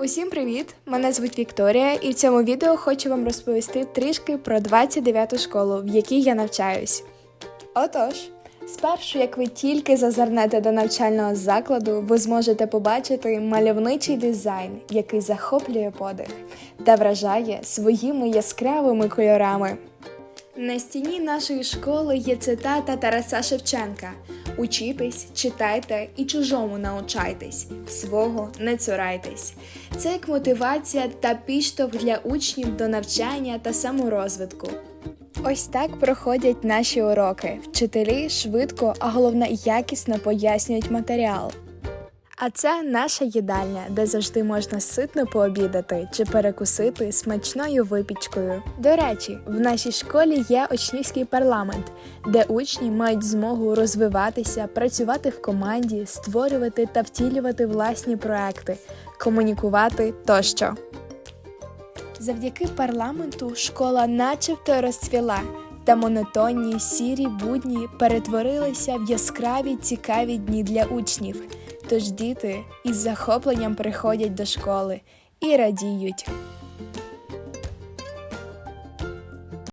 Усім привіт! Мене звуть Вікторія, і в цьому відео хочу вам розповісти трішки про 29-ту школу, в якій я навчаюсь. Отож, спершу, як ви тільки зазирнете до навчального закладу, ви зможете побачити мальовничий дизайн, який захоплює подих та вражає своїми яскравими кольорами. На стіні нашої школи є цитата Тараса Шевченка: Учітесь, читайте і чужому научайтесь, свого не цурайтесь. Це як мотивація та підштовх для учнів до навчання та саморозвитку. Ось так проходять наші уроки. Вчителі швидко, а головне якісно пояснюють матеріал. А це наша їдальня, де завжди можна ситно пообідати чи перекусити смачною випічкою. До речі, в нашій школі є учнівський парламент, де учні мають змогу розвиватися, працювати в команді, створювати та втілювати власні проекти, комунікувати тощо. Завдяки парламенту школа начебто розцвіла, та монотонні сірі будні перетворилися в яскраві цікаві дні для учнів. Тож діти із захопленням приходять до школи і радіють.